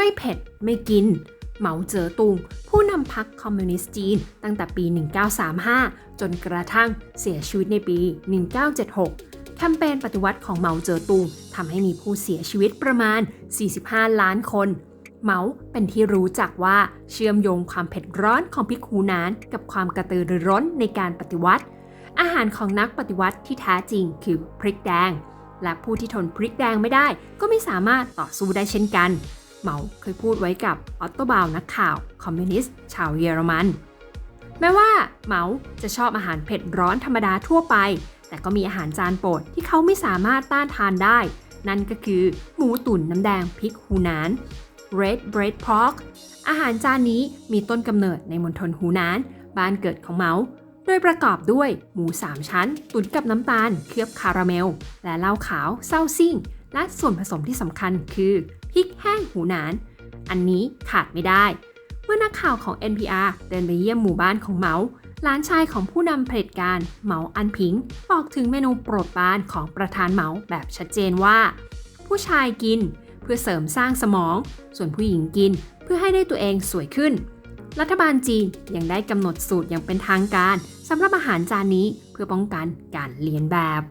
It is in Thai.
ไม่เผ็ด ไม่กิน เหมาเจ๋อตุง ผู้นำพรรคคอมมิวนิสต์จีน ตั้งแต่ปี 1935 จนกระทั่งเสียชีวิตในปี 1976 แคมเปญปฏิวัติของเหมาเจ๋อตุงทำให้มีผู้เสียชีวิตประมาณ 45 ล้านคนเหมาเป็นที่รู้จักว่าเชื่อมโยงความเผ็ดร้อนของพริกฮูนาน กับความกระตือรือร้นในการปฏิวัติ อาหารของนักปฏิวัติที่แท้จริงคือพริกแดง และผู้ที่ทนพริกแดงไม่ได้ ก็ไม่สามารถต่อสู้ได้เช่นกัน เหมาเคยพูดไว้กับออตโตบาวนักข่าว คอมมิวนิสต์ ชาวเยอรมัน แม้ว่าเหมาจะชอบอาหารเผ็ดร้อนธรรมดาทั่วไป แต่ก็มีอาหารจานโปรดที่เขาไม่สามารถต้านทานได้ นั่นก็คือหมูตุ๋นน้ำแดงพริกฮูนาน Red Bread Pork อาหารจานนี้มีต้นกำเนิดในมณฑลฮูนาน บ้านเกิดของเหมาโดยประกอบด้วยหมู 3 ชั้น ตุ๋นกับน้ำตาล เคลือบคาราเมล และเหล้าขาวเศร้าซิ่ง และส่วนผสมที่สำคัญคือ พริกแห้งหูหนาน อันนี้ขาดไม่ได้ เมื่อนักข่าวของ NPR เดินไปเยี่ยมหมู่บ้านของเหมาหลานชายของผู้นำเผด็จการเหมาอันผิง บอกถึงเมนูโปรดปรานของประธานเหมาแบบชัดเจนว่า ผู้ชายกินเพื่อเสริมสร้างสมอง ส่วนผู้หญิงกินเพื่อให้ได้ตัวเองสวยขึ้น รัฐบาลจีนยังได้กำหนดสูตรอย่างเป็นทางการสำหรับอาหารจานนี้เพื่อป้องกันการเลียนแบบ